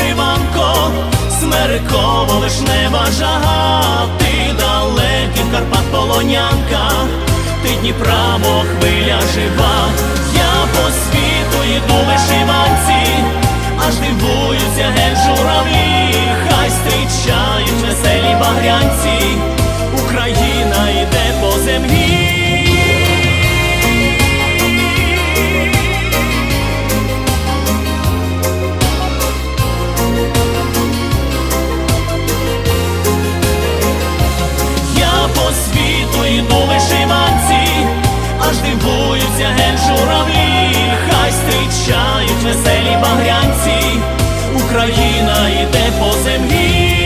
вишиванко, смериково лиш неба жага, ти далекий Карпат полонянка, ти Дніпра, хвиля жива, я по світу йду вишиванці, аж дивуюся геть журавлі. Веселяться ген журавлі, хай зустрічають веселі багрянці, Україна йде по землі.